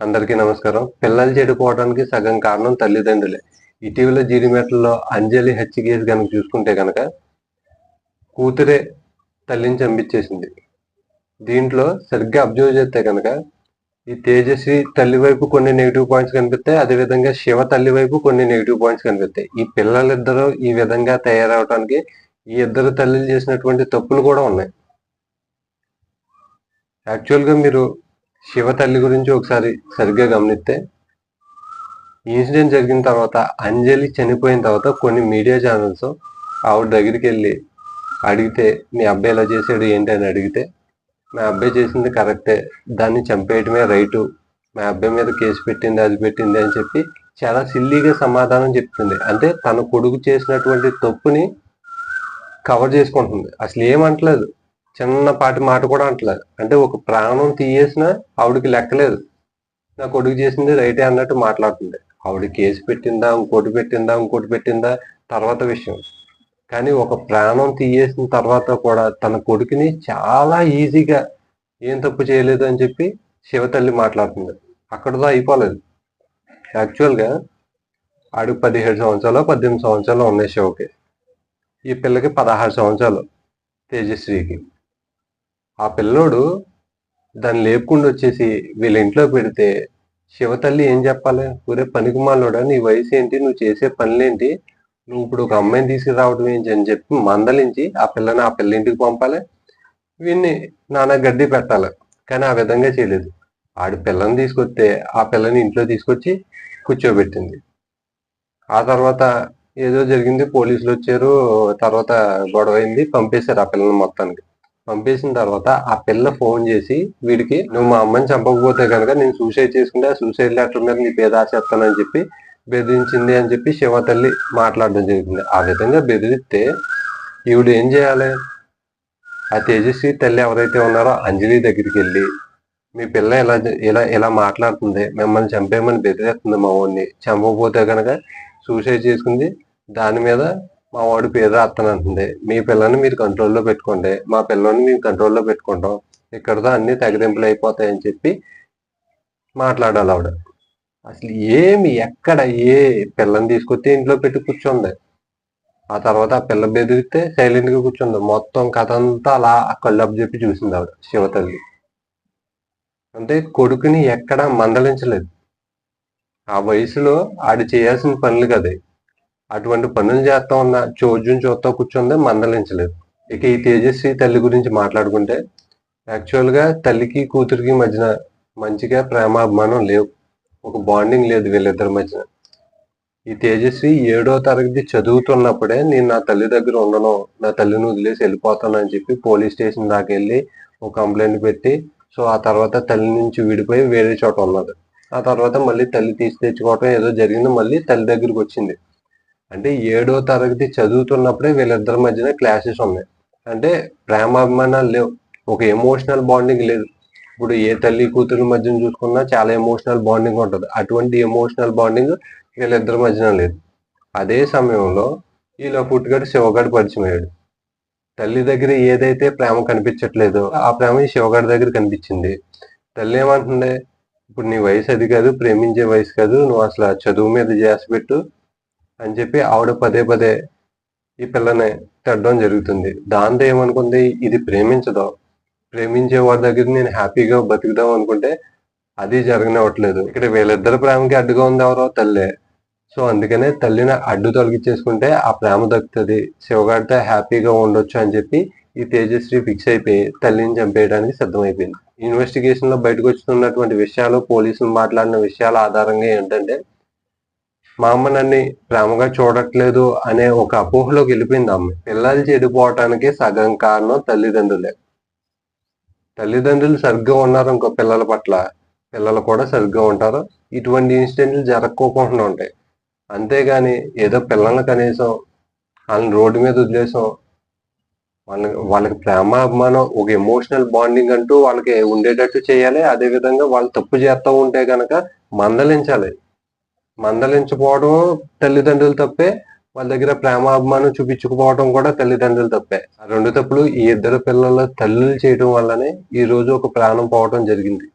అందరికీ నమస్కారం. పిల్లలు చెడిపోవడానికి సగం కారణం తల్లిదండ్రులే. ఇటీవల జీడిమెట్లలో అంజలి హత్య కేసు కనుక చూసుకుంటే కనుక కూతురే తల్లిని చంపించేసింది. దీంట్లో సరిగ్గా అబ్జర్వ్ చేస్తే కనుక ఈ తేజస్వి తల్లి వైపు కొన్ని నెగిటివ్ పాయింట్స్ కనిపిస్తాయి అదేవిధంగా శివ తల్లి వైపు కొన్ని నెగిటివ్ పాయింట్స్ కనిపిస్తాయి. ఈ పిల్లలిద్దరూ ఈ విధంగా తయారవడానికి ఈ ఇద్దరు తల్లిలు చేసినటువంటి తప్పులు కూడా ఉన్నాయి. యాక్చువల్గా మీరు శివ తల్లి గురించి ఒకసారి సరిగ్గా గమనిస్తే ఇన్సిడెంట్ జరిగిన తర్వాత అంజలి చనిపోయిన తర్వాత కొన్ని మీడియా ఛానల్స్ ఆవిడ దగ్గరికి వెళ్ళి అడిగితే మీ అబ్బాయి ఎలా చేశాడు? ఏంటి? అని అడిగితే మా అబ్బాయి చేసింది కరెక్టే. దాన్ని చంపేయటమే రైటు. మా అబ్బాయి మీద కేసు పెట్టింది అది పెట్టింది అని చెప్పి చాలా సిల్లీగా సమాధానం చెప్తుంది. అంటే తన కొడుకు చేసినటువంటి తప్పుని కవర్ చేసుకుంటుంది. అసలు ఏమంటలేదు చిన్నపాటి మాట కూడా అంటలేదు. అంటే ఒక ప్రాణం తీయేసినా ఆవిడకి లెక్కలేదు నా కొడుకు చేసింది రైటే అన్నట్టు మాట్లాడుతుంది. ఆవిడ కేసు పెట్టిందా ఇంకోటి పెట్టిందా ఇంకోటి పెట్టిందా తర్వాత విషయం. కానీ ఒక ప్రాణం తీయేసిన తర్వాత కూడా తన కొడుకుని చాలా ఈజీగా ఏం తప్పు చేయలేదు అని చెప్పి శివతల్లి మాట్లాడుతుంది. అక్కడతో అయిపోలేదు. యాక్చువల్గా ఆడికి పదిహేడు సంవత్సరాలు పద్దెనిమిది సంవత్సరాలు ఉన్నాయి శివకి. ఈ పిల్లకి పదహారు సంవత్సరాలు తేజశ్రీకి. ఆ పిల్లోడు దాన్ని లేపుకుండా వచ్చేసి వీళ్ళ ఇంట్లో పెడితే శివతల్లి ఏం చెప్పాలి? ఊరే పనికిమాలోడా? నీ వయసు ఏంటి నువ్వు చేసే పనులేంటి? నువ్వు ఇప్పుడు ఒక అమ్మాయిని తీసుకురావడం ఏంటి? అని చెప్పి మందలించి ఆ పిల్లని ఆ పిల్ల ఇంటికి పంపాలి. వీడిని నాన్న గడ్డి పెట్టాలి. కానీ ఆ విధంగా చేయలేదు. ఆడి పిల్లని తీసుకొస్తే ఆ పిల్లని ఇంట్లో తీసుకొచ్చి కూర్చోబెట్టింది. ఆ తర్వాత ఏదో జరిగింది. పోలీసులు వచ్చారు. తర్వాత గొడవ అయింది పంపేశారు ఆ పిల్లని మొత్తానికి. పంపేసిన తర్వాత ఆ పిల్ల ఫోన్ చేసి వీడికి నువ్వు మా అమ్మని చంపకపోతే కనుక నేను సూసైడ్ చేసుకుంటే ఆ సూసైడ్ లెటర్ మీద నీ పేరు రాసేస్తానని చెప్పి బెదిరించింది అని చెప్పి శివ తల్లి మాట్లాడడం జరిగింది. ఆ విధంగా బెదిరిస్తే ఈవిడ ఏం చేయాలి? ఆ తేజస్వి తల్లి ఎవరైతే ఉన్నారో అంజలి దగ్గరికి వెళ్ళి మీ పిల్ల ఇలా ఇలా ఇలా మాట్లాడుతుంది? మిమ్మల్ని చంపేయమని బెదిరేస్తుంది మా వాడిని. చంపకపోతే కనుక సూసైడ్ చేసుకుంది. దాని మీద మా వాడు పేరు రాస్తానంటుంది మీ పిల్లని మీరు కంట్రోల్లో పెట్టుకోండి. మా పిల్లని మేము కంట్రోల్లో పెట్టుకుంటాం. ఇక్కడతో అన్ని తగిలింపులు అయిపోతాయని చెప్పి మాట్లాడాలి ఆవిడ. అసలు ఏమి ఎక్కడ ఏ పిల్లని తీసుకొస్తే ఇంట్లో పెట్టి కూర్చుంది. ఆ తర్వాత ఆ పిల్ల బెదిరితే సైలెంట్గా కూర్చుంది. మొత్తం కథ అంతా అలా కళ్ళపు చెప్పి చూసింది ఆవిడ శివతల్లి అంటే కొడుకుని ఎక్కడా మందలించలేదు. ఆ వయసులో ఆడు చేయాల్సిన పనులు కదా. అటువంటి పనులు చేస్తా ఉన్న చోద్యం చూస్తా కూర్చుందే మందలించలేదు. ఇక ఈ తేజస్వి తల్లి గురించి మాట్లాడుకుంటే యాక్చువల్గా తల్లికి కూతురికి మధ్యన మంచిగా ప్రేమాభిమానం లేవు. ఒక బాండింగ్ లేదు వీళ్ళిద్దరి మధ్యన. ఈ తేజస్వి ఏడో తరగతి చదువుతున్నప్పుడే నేను నా తల్లి దగ్గర ఉండను నా తల్లిని వదిలేసి వెళ్ళిపోతాను అని చెప్పి పోలీస్ స్టేషన్ దాకా వెళ్ళి ఒక కంప్లైంట్ పెట్టి సో ఆ తర్వాత తల్లి నుంచి విడిపోయి వేరే చోట ఉన్నది. ఆ తర్వాత మళ్ళీ తల్లి తీసి తెచ్చుకోవటం ఏదో జరిగింది మళ్ళీ తల్లి దగ్గరికి వచ్చింది. అంటే ఏడో తరగతి చదువుతున్నప్పుడే వీళ్ళిద్దరి మధ్యన క్లాసెస్ ఉన్నాయి. అంటే ప్రేమాభిమానాలు లేవు. ఒక ఎమోషనల్ బాండింగ్ లేదు. ఇప్పుడు ఏ తల్లి కూతురు మధ్యన చూసుకున్నా చాలా ఎమోషనల్ బాండింగ్ ఉంటుంది. అటువంటి ఎమోషనల్ బాండింగ్ వీళ్ళిద్దరి మధ్యన లేదు. అదే సమయంలో వీళ్ళ పుట్టుగడు శివగాడు పరిచయం అయ్యాడు. తల్లి దగ్గర ఏదైతే ప్రేమ కనిపించట్లేదో ఆ ప్రేమ ఈ శివగాడి దగ్గర కనిపించింది. తల్లి ఏమంటుండే ఇప్పుడు నీ వయసు అది కాదు ప్రేమించే వయసు కాదు నువ్వు అసలు చదువు మీద చేసి పెట్టు అని చెప్పి ఆవిడ పదే పదే ఈ పిల్లని తిట్టడం జరుగుతుంది. దాంతో ఏమనుకుంది? ఇది ప్రేమించదు. ప్రేమించే వారి దగ్గర నేను హ్యాపీగా బతుకుదాం అనుకుంటే అది జరగనివ్వట్లేదు. ఇక్కడ వీళ్ళిద్దరి ప్రేమకి అడ్డుగా ఉంది ఎవరో తల్లే. సో అందుకనే తల్లిని అడ్డు తొలగించేసుకుంటే ఆ ప్రేమ దక్కుతుంది. శివగాడితో హ్యాపీగా ఉండొచ్చు అని చెప్పి ఈ తేజశ్రీ ఫిక్స్ అయిపోయి తల్లిని చంపేయడానికి సిద్ధమైపోయింది. ఇన్వెస్టిగేషన్లో బయటకు వచ్చినటువంటి విషయాలు పోలీసులు మాట్లాడిన విషయాల ఆధారంగా ఏంటంటే మా అమ్మ నన్ను ప్రేమగా చూడట్లేదు అనే ఒక అపోహలోకి వెళ్ళిపోయింది అమ్మ. పిల్లలు చెడిపోవటానికి సగం కారణం తల్లిదండ్రులే. తల్లిదండ్రులు సరిగ్గా ఉన్నారు ఇంకో పిల్లల పట్ల. పిల్లలు కూడా సరిగ్గా ఉంటారు. ఇటువంటి ఇన్సిడెంట్లు జరగకోకుండా ఉంటాయి. అంతేగాని ఏదో పిల్లల్ని కనీసం వాళ్ళని రోడ్డు మీద వదిలేసాం. వాళ్ళకి వాళ్ళకి ప్రేమ అభిమానం ఒక ఎమోషనల్ బాండింగ్ అంటూ వాళ్ళకి ఉండేటట్టు చేయాలి. అదే విధంగా వాళ్ళు తప్పు చేస్తూ ఉంటే కనుక మందలించాలి. మందలించకపోవడం తల్లిదండ్రులు తప్పే వాళ్ళ దగ్గర ప్రేమ అభిమానం కూడా తల్లిదండ్రులు తప్పే. ఆ రెండు తప్పులు ఈ ఇద్దరు పిల్లల తల్లులు చేయడం వల్లనే ఈ రోజు ఒక ప్రాణం పోవడం జరిగింది.